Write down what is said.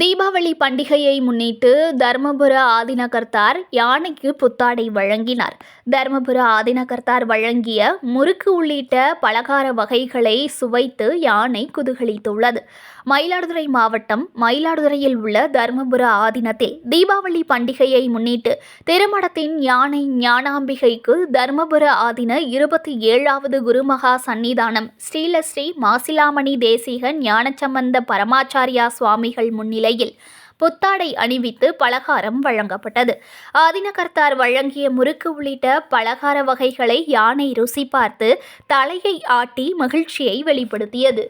தீபாவளி பண்டிகையை முன்னிட்டு தர்மபுர ஆதினகர்த்தார் யானைக்கு புத்தாடை வழங்கினார். தர்மபுர ஆதினகர்த்தார் வழங்கிய முறுக்கு உள்ளிட்ட பலகார வகைகளை சுவைத்து யானை குதுகலித்துள்ளது. மயிலாடுதுறை மாவட்டம் மயிலாடுதுறையில் உள்ள தர்மபுர ஆதீனத்தில் தீபாவளி பண்டிகையை முன்னிட்டு திருமணத்தின் யானை ஞானாம்பிகைக்கு தர்மபுர ஆதீன இருபத்தி ஏழாவது குருமகா சன்னிதானம் ஸ்ரீலஸ்ரீ மாசிலாமணி தேசிக ஞானசம்பந்த பரமாச்சாரியா சுவாமிகள் நிலையில் புத்தாடை அணிவித்து பலகாரம் வழங்கப்பட்டது. ஆதினகர்த்தார் வழங்கிய முறுக்கு உள்ளிட்ட பலகார வகைகளை யானை ருசி பார்த்து தலையை ஆட்டி மகிழ்ச்சியை வெளிப்படுத்தியது.